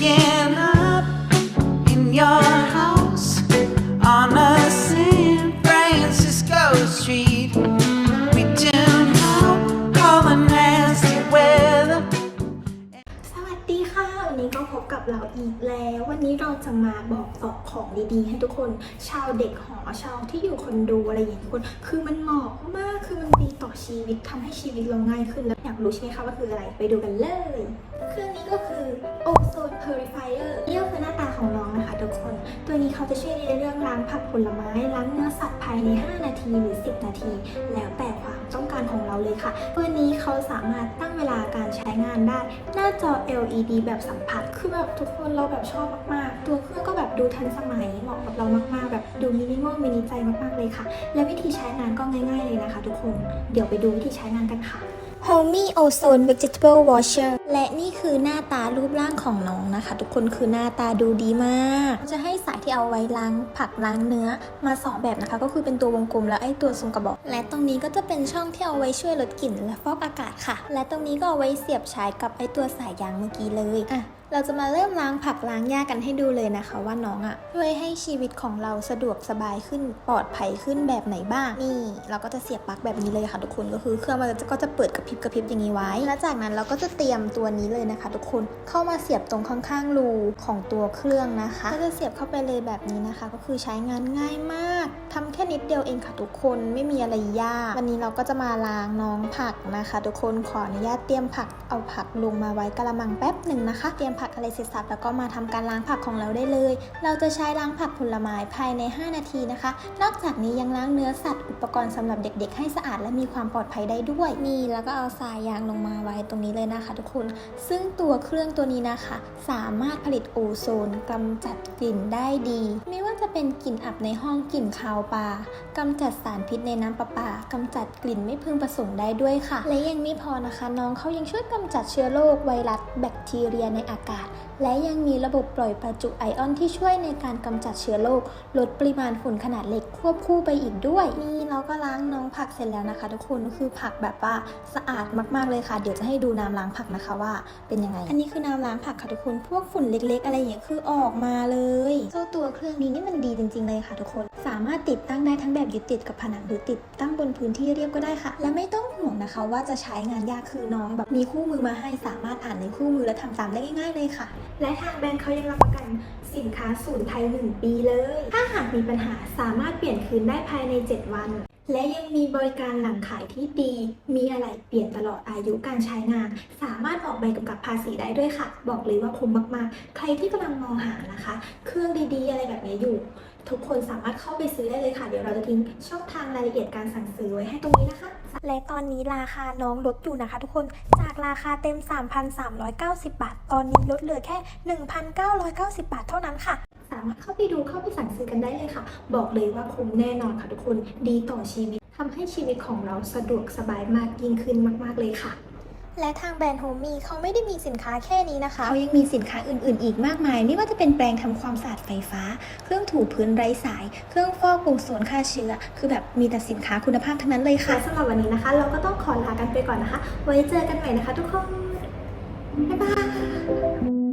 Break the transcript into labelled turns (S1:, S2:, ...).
S1: waking up in your house on a San Francisco street. We tune out all the nasty weather.
S2: สวัสดีค่ะ วันนี้ก็พบกับเราอีกแล้ว วันนี้เราจะมาบอกต่อของดีๆ ให้ทุกคน ชาวเด็กหอชาวที่อยู่คอนโดอะไรอย่างนี้ทุกคน คือมันเหมาะมากคือมันดีต่อชีวิตทำให้ชีวิตเราง่ายขึ้นแล้วอยากรู้ใช่ไหมคะว่าคืออะไรไปดูกันเลยเครื่องนี้ก็คื ผลไม้ล้างเนื้อสัตว์ภายใน 5 นาทีหรือ 10 นาที แล้วแต่ความต้องการของเราเลยค่ะ ตัวนี้เขาสามารถตั้งเวลาการใช้งานได้ หน้าจอ LED แบบสัมผัส คือแบบทุกคนเราแบบชอบมาก ๆ ตัวเครื่องก็แบบดูทันสมัยเหมาะกับเรามาก ๆ แบบดูมินิมอลมินิใจมาก ๆ เลยค่ะ และวิธีใช้งานก็ง่าย ๆ เลยนะคะ ทุกคน เดี๋ยวไปดูวิธีใช้งานกันค่ะ Homey Ozone Vegetable Washer และนี่คือหน้าตารูปร่างของน้องนะคะ ทุกคนคือหน้าตาดูดีมาก จะให้สายที่เอาไว้ล้างผักล้างเนื้อมาสองแบบนะคะ ก็คือเป็นตัววงกลมแล้วไอตัวทรงกระบอก และตรงนี้ก็จะเป็นช่องที่เอาไว้ช่วยลดกลิ่นและฟอกอากาศค่ะ และตรงนี้ก็เอาไว้เสียบใช้กับไอตัวสายยางเมื่อกี้เลยอะ เราจะมาเริ่มล้างผักล้างหญ้ากันให้ดูเลยนะคะ ว่าน้องอะ่ะช่วยให้ชีวิตของเราสะดวกสบายขึ้นปลอดภัยขึ้นแบบไหนบ้าง นี่ เราก็จะเสียบปลั๊กแบบนี้เลยค่ะทุกคนก็คือเครื่องมันก็จะเปิดกระพริบกระพริบอย่างนี้ไว้ และจากนั้นเราก็จะเตรียมตัวนี้เลยนะคะ ทุกคนเข้ามาเสียบตรงข้างๆรูของตัวเครื่องนะคะก็จะเสียบเข้าไปเลยแบบนี้นะคะ ก็คือใช้งานง่ายมากทำแค่นิดเดียวเองค่ะทุกคนไม่มีอะไรยากวันนี้เราก็จะมาล้างน้องผักนะคะ ทุกคนขออนุญาตเตรียมผักเอาผักลงมาไว้กระมังแป๊บหนึ่งนะคะ เตรียมผักอะไรเสร็จสับแล้วก็มาทำการล้างผักของเราได้เลย เราจะใช้ล้างผักผลไม้ภายใน 5 นาทีนะคะ นอกจากนี้ยังล้างเนื้อสัตว์อุปกรณ์สำหรับเด็ก ๆ ให้สะอาดและมีความปลอดภัยได้ด้วยนี่แล้วก็เอาทรายยางลงมาไว้ตรงนี้เลยนะคะ ทุกคน ซึ่งตัวเครื่องตัวนี้นะคะ สามารถผลิตโอโซนกำจัดกลิ่นได้ดี ไม่ว่าจะเป็นกลิ่นอับในห้องกลิ่นคาวปลากำจัดสารพิษในน้ำประปากำจัดกลิ่นไม่พึงประสงค์ได้ด้วยค่ะ และยังไม่พอนะคะ น้องเขายังช่วยกำจัดเชื้อโรคไวรัสแบคทีเรียในอากาศและยังมีระบบปล่อยประจุไอออนที่ช่วยในการกำจัดเชื้อโรคลดปริมาณฝุ่นขนาดเล็กควบคู่ไปอีกด้วย นี่เราก็ล้างน้องผักเสร็จแล้วนะคะ ทุกคนคือผักแบบว่าสะอาดมากๆเลยค่ะ เดี๋ยวจะให้ดูน้ำล้างผักนะคะว่าเป็นยังไง อันนี้คือน้ำล้างผักค่ะทุกคนพวกฝุ่นเล็ก ๆ อะไรอย่างเงี้ยคือออกมาเลยเจ้าตัวเครื่องนี้นี่มันดีจริง ๆเลยค่ะทุกคน สามารถติดตั้งได้ทั้งแบบยึดติดกับผนังหรือติดตั้งบนพื้นที่เรียบก็ได้ค่ะ และไม่ต้องห่วงนะคะ ว่าจะใช้งานยากคือน้องแบบมีคู่มือมาให้สามารถอ่านในคู่มือและทำตามได้ง่ายๆเลยค่ะ และทางแบรนด์เขายังรับประกันสินค้าศูนย์ไทย 1 ปีเลย ถ้าหากมีปัญหาสามารถเปลี่ยนคืนได้ภายใน 7 วัน และยังมีบริการหลังขายที่ดี มีอะไรเปลี่ยนตลอดอายุการใช้งาน สามารถออกใบกำกับภาษีได้ด้วยค่ะ บอกเลยว่าคุ้มมากๆ ใครที่กำลังมองหานะคะ เครื่องดีๆ อะไรแบบนี้อยู่ ทุกคนสามารถเข้าไปซื้อได้เลยค่ะ เดี๋ยวเราจะทิ้งช่องทางรายละเอียดการสั่งซื้อไว้ให้ตรงนี้นะคะ และตอนนี้ราคาน้องลดอยู่นะคะ ทุกคนจากราคาเต็ม 3,390 บาท ตอนนี้ลดเหลือแค่ 1,990 บาทเท่านั้นค่ะ สามารถเข้าไปดูเข้าไปสั่งซื้อกันได้เลยค่ะ บอกเลยว่าคุ้มแน่นอนค่ะทุกคนดีต่อชีวิตทำให้ชีวิตของเราสะดวกสบายมากยิ่งขึ้นมาก ๆเลยค่ะ และทางแบรนด์โฮมี่เขาไม่ได้มีสินค้าแค่นี้นะคะ เขายังมีสินค้าอื่นๆ อีกมากมาย ไม่ว่าจะเป็นแปรงทำความสะอาดไฟฟ้า เครื่องถูพื้นไร้สาย เครื่องฟอกโอโซนฆ่าเชื้อ คือแบบมีแต่สินค้าคุณภาพทั้งนั้นเลยค่ะ สำหรับวันนี้นะคะ เราก็ต้องขอลากันไปก่อนนะคะ ไว้เจอกันใหม่นะคะทุกคน บ๊ายบาย